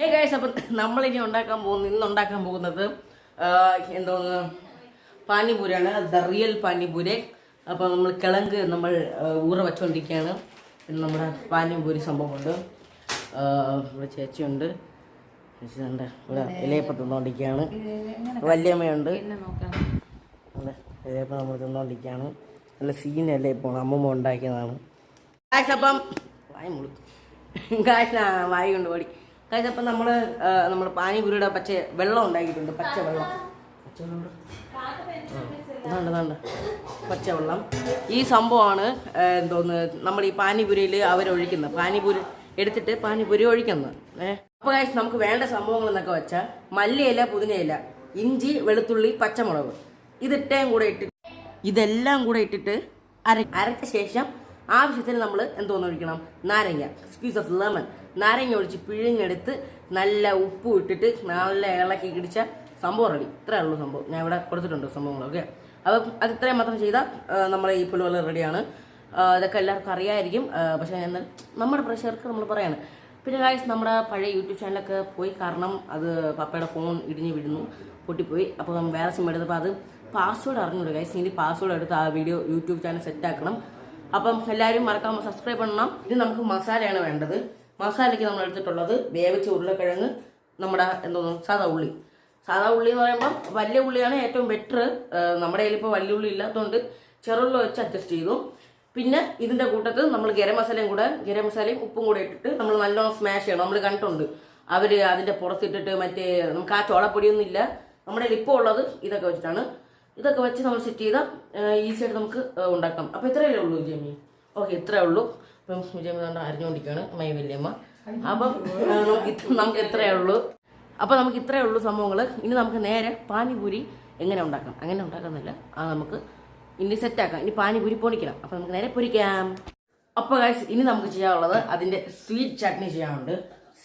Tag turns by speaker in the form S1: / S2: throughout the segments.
S1: Hey guys അപ്പം നമ്മളിനി ഉണ്ടാക്കാൻ പോകുന്ന ഇന്ന് ഉണ്ടാക്കാൻ പോകുന്നത് എന്തോ എന്തോന്ന് പാനിപൂരിയാണ് ദ റിയൽ പാനിപൂരി. അപ്പോൾ നമ്മൾ കിളങ്ക് നമ്മൾ ഊറ വെച്ചുകൊണ്ടിരിക്കുകയാണ് പിന്നെ നമ്മുടെ പാനിപൂരി സംഭവമുണ്ട്. നമ്മുടെ ഇവിടെ ചേച്ചിയുണ്ട്. ചേച്ചി ഉണ്ട് ഇവിടെ ഇലയപ്പം തിന്നുകൊണ്ടിരിക്കുകയാണ് വല്യമ്മയുണ്ട്. ഇലയപ്പം നമ്മൾ തിന്നുകൊണ്ടിരിക്കുകയാണ് നല്ല സീനല്ലേ ഇപ്പോൾ അമ്മമ്മ ഉണ്ടാക്കിയതാണ്. ഗായ്സ് അപ്പം വായ മുളു ഗായ്സ് വായ കൊണ്ട് ഓടി. ഗായ്സ് അപ്പം നമ്മൾ നമ്മൾ പാനിപുരിയുടെ പച്ച വെള്ളം ഉണ്ടാക്കിയിട്ടുണ്ട് പച്ച വെള്ളം. ഇതാണ്ട് ഇതാണ്ട്. പച്ചവെള്ളം. ഈ സംഭവമാണ് എന്തോന്ന് നമ്മൾ ഈ പാനിപുരിയിൽ അവരൊഴിക്കുന്നത് പാനിപുരി എടുത്തിട്ട് പാനിപുരി ഒഴിക്കുന്നത്. ഏഹ് അപ്പോൾ കാശ് നമുക്ക് വേണ്ട സംഭവങ്ങൾ എന്നൊക്കെ വെച്ചാൽ മല്ലിയില പുതിനയില ഇഞ്ചി വെളുത്തുള്ളി പച്ചമുളക്. ഇതിട്ടേം കൂടെ ഇട്ടിട്ട് ഇതെല്ലാം കൂടെ ഇട്ടിട്ട് അര അരച്ച ശേഷം ആവശ്യത്തിന് നമ്മൾ എന്തോന്ന് ഒഴിക്കണം? നാരങ്ങ. സ്പീസ് ഓഫ് ലെമൺ നാരങ്ങ ഒഴിച്ച് പിഴിഞ്ഞെടുത്ത് നല്ല ഉപ്പ് ഇട്ടിട്ട് നല്ല ഇളക്കി കിടിച്ച സംഭവം റെഡി ഇത്രയേ ഉള്ളൂ സംഭവം. ഞാൻ ഇവിടെ കൊടുത്തിട്ടുണ്ട് സംഭവങ്ങളൊക്കെ അപ്പം അത് ഇത്രയും മാത്രം ചെയ്താൽ നമ്മളെ ഈ പുലുവല റെഡിയാണ് ഇതൊക്കെ എല്ലാവർക്കും അറിയായിരിക്കും. പക്ഷേ എന്നാൽ നമ്മുടെ പ്രഷർക്ക് നമ്മൾ പറയാണ്. പിന്നെ ഗായ്സ് നമ്മുടെ പഴയ യൂട്യൂബ് ചാനലൊക്കെ പോയി കാരണം അത് പപ്പയുടെ ഫോൺ ഇടിഞ്ഞ് വിടുന്നു പൊട്ടിപ്പോയി. അപ്പോൾ നമ്മൾ വേറെ സിം എടുത്തപ്പോൾ അത് പാസ്വേഡ് അറിഞ്ഞൂടെ ഗൈസ് ഇനി പാസ്വേഡ് എടുത്ത് ആ വീഡിയോ യൂട്യൂബ് ചാനൽ സെറ്റാക്കണം അപ്പം എല്ലാവരും മറക്കാൻ സബ്സ്ക്രൈബ് ചെയ്യണം. ഇത് നമുക്ക് മസാലയാണ് വേണ്ടത്. മസാലയ്ക്ക് നമ്മൾ എടുത്തിട്ടുള്ളത് വേവിച്ച ഉരുളക്കിഴങ്ങ് നമ്മുടെ എന്തോന്നു സാധാ ഉള്ളി. സാധാ ഉള്ളി എന്ന് പറയുമ്പോൾ വലിയ ഉള്ളിയാണ് ഏറ്റവും ബെറ്റർ നമ്മുടെ കയ്യിൽ ഇപ്പോൾ വലിയ ഉള്ളി ഇല്ലാത്തതുകൊണ്ട് ചെറുള്ളി വെച്ച് അഡ്ജസ്റ്റ് ചെയ്തു. പിന്നെ ഇതിന്റെ കൂട്ടത്ത് നമ്മൾ ഗരം മസാലയും കൂടെ ഗരം മസാലയും ഉപ്പും കൂടെ ഇട്ടിട്ട് നമ്മൾ നല്ലോണം സ്മാഷ് ചെയ്യണം. നമ്മൾ കണ്ടിട്ടുണ്ട്. അവർ അതിന്റെ പുറത്തിട്ടിട്ട് മറ്റേ നമുക്ക് ആ ചോളപ്പൊടിയൊന്നും ഇല്ല. നമ്മുടെ ഇപ്പോൾ ഉള്ളത് ഇതൊക്കെ വെച്ചിട്ടാണ്. ഇതൊക്കെ വെച്ച് നമ്മൾ സെറ്റ് ചെയ്താൽ ഈസി ആയിട്ട് നമുക്ക് ഉണ്ടാക്കാം. അപ്പോൾ ഇത്രയേ ഉള്ളൂ ജെമി? ഓക്കെ ഇത്രയേ ഉള്ളൂ. അപ്പം ജെമി കണ്ട അരിഞ്ഞുകൊണ്ടിരിക്കുകയാണ് മൈ വല്യമ്മ. അപ്പം നമുക്ക് നമുക്ക് ഇത്രയേ ഉള്ളൂ. അപ്പോൾ നമുക്ക് ഇത്രയേ ഉള്ളൂ സംഭവങ്ങൾ ഇനി നമുക്ക് നേരെ പാനിപൂരി എങ്ങനെ ഉണ്ടാക്കാം? അങ്ങനെ ഉണ്ടാക്കാന്നല്ല ആ നമുക്ക് ഇനി സെറ്റാക്കാം ഇനി പാനിപൂരി പൊണിക്കണം അപ്പോൾ നമുക്ക് നേരെ പൊരിക്കാം. അപ്പോൾ ഗൈസ് ഇനി നമുക്ക് ചെയ്യാനുള്ളത് അതിന്റെ സ്വീറ്റ് ചട്നി ചെയ്യാനുണ്ട്.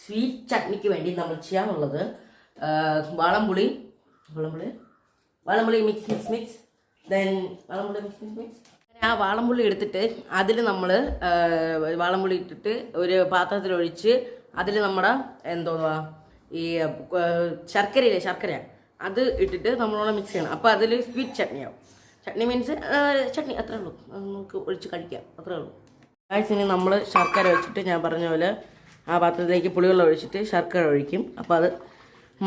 S1: സ്വീറ്റ് ചട്നിക്ക് വേണ്ടി നമ്മൾ ചെയ്യാനുള്ളത് വാളംപുളി വളംപുളി വാളംപുളി മിക്സ് മിക്സ് മിക്സ് ദെൻ വളംപുളി മിക്സ് മിക്സ് മിക്സ് ആ വാളംപുള്ളി എടുത്തിട്ട് അതിൽ നമ്മൾ വാളംപുള്ളി ഇട്ടിട്ട് ഒരു പാത്രത്തിൽ ഒഴിച്ച് അതിൽ നമ്മുടെ എന്തോ ഈ ശർക്കരയില്ലേ ശർക്കര അത് ഇട്ടിട്ട് നമ്മളോടെ മിക്സ് ചെയ്യണം. അപ്പോൾ അതിൽ സ്വീറ്റ് ചട്നിയാവും ചട്നി മീൻസ് ചട്നി അത്രേ ഉള്ളൂ. നമുക്ക് ഒഴിച്ച് കഴിക്കാം. അത്രേ ഉള്ളൂ. ആഴ്ചന് നമ്മൾ ശർക്കര വെച്ചിട്ട് ഞാൻ പറഞ്ഞ പോലെ ആ പാത്രത്തിലേക്ക് പുളിവെള്ളം ഒഴിച്ചിട്ട് ശർക്കര ഒഴിക്കും. അപ്പോൾ അത്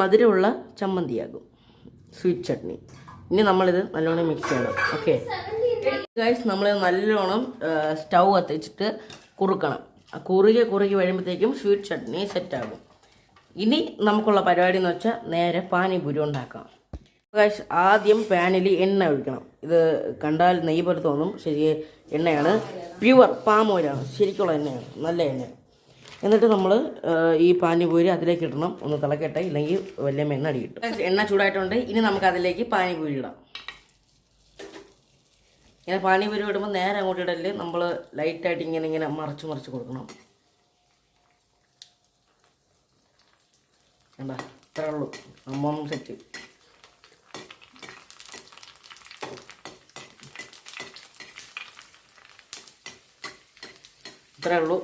S1: മധുരമുള്ള ചമ്മന്തിയാകും. സ്വീറ്റ് ചട്നി ഇനി നമ്മളിത് നല്ലോണം മിക്സ് ചെയ്യണം. ഓക്കെ ഗൈസ് നമ്മൾ നല്ലോണം സ്റ്റൗ കത്തിച്ചിട്ട് കുറുക്കണം. കുറുകെ കുറുകി വരുമ്പോഴത്തേക്കും സ്വീറ്റ് ചട്നി സെറ്റാകും ഇനി നമുക്കുള്ള പരിപാടി എന്ന് വെച്ചാൽ നേരെ പാനിപൂരി ഉണ്ടാക്കാം. ഗൈസ് ആദ്യം പാനിൽ എണ്ണ ഒഴിക്കണം. ഇത് കണ്ടാൽ നെയ്യ് പോലെ തോന്നും. ശരി എണ്ണയാണ്. പ്യുവർ പാം ശരിക്കുള്ള എണ്ണയാണ്. നല്ല എണ്ണ എന്നിട്ട് നമ്മൾ ഈ പാനിപൂരി അതിലേക്ക് ഇടണം. ഒന്ന് തിളക്കട്ടെ. ഇല്ലെങ്കിൽ വലിയ എണ്ണ അടി കിട്ടും എണ്ണ ചൂടായിട്ടുണ്ട്. ഇനി നമുക്ക് അതിലേക്ക് പാനിപൂരി ഇടാം. ഇങ്ങനെ പാനിപൂരി വിടുമ്പോൾ നേരെ അങ്ങോട്ട് ഇടൽ നമ്മൾ ലൈറ്റായിട്ട് ഇങ്ങനെ ഇങ്ങനെ മറിച്ച് മറിച്ച് കൊടുക്കണം. എന്താ ഇത്രേ ഉള്ളൂ. അമ്മ സെറ്റ് ഇത്രേ ഉള്ളൂ.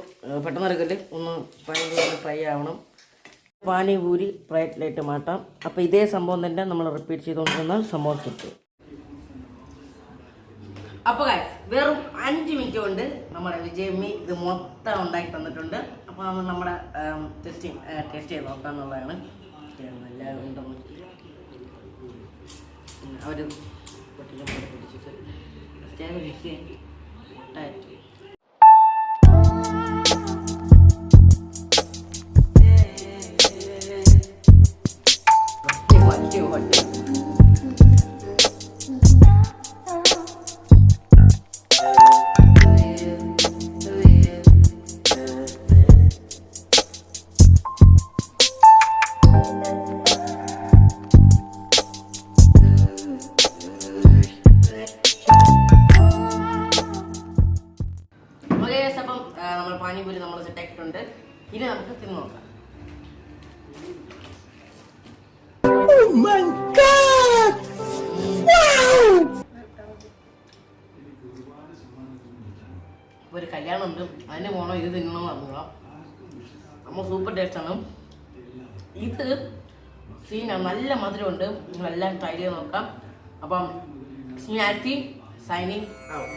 S1: പെട്ടെന്ന് എടുക്കൽ. ഒന്ന് പാനിപൂരി ഫ്രൈ ആവണം. പാനിപൂരി ലൈറ്റ് മാറ്റാം. അപ്പോൾ ഇതേ സംഭവം തന്നെ നമ്മൾ റിപ്പീറ്റ് ചെയ്തുകൊണ്ടിരുന്ന സംഭവം കിട്ടും അപ്പോൾ വെറും അഞ്ച് മിനിറ്റ് കൊണ്ട് നമ്മുടെ വിജയമ്മി ഇത് മൊത്തം ഉണ്ടാക്കി തന്നിട്ടുണ്ട്. അപ്പോൾ നമ്മൾ നമ്മുടെ ടെസ്റ്റിങ് ടെസ്റ്റ് ചെയ്ത് നോക്കാന്നുള്ളതാണ്. എല്ലാവരും ഉണ്ടെന്ന് അവർ പൊട്ടിച്ചിട്ട് പൊട്ടിച്ചിട്ട് ആ, നമ്മൾ പാനിപൂരി നമ്മൾ സെറ്റാക്കിയിട്ടുണ്ട്. ഇനി നമുക്ക് തിന്നു നോക്കാം. ഇപ്പൊ ഒരു കല്യാണം ഉണ്ട് അതിന് പോകണം ഇത് തിന്നണം? അറിഞ്ഞോ നമ്മൾ സൂപ്പർ ടേസ്റ്റ് ആണ്. ഇത് സീനാണ് നല്ല മധുരമുണ്ട്. നിങ്ങളെല്ലാം ട്രൈ ചെയ്ത് നോക്കാം. അപ്പം സ്നാറ്റി സൈനിങ് ഔട്ട്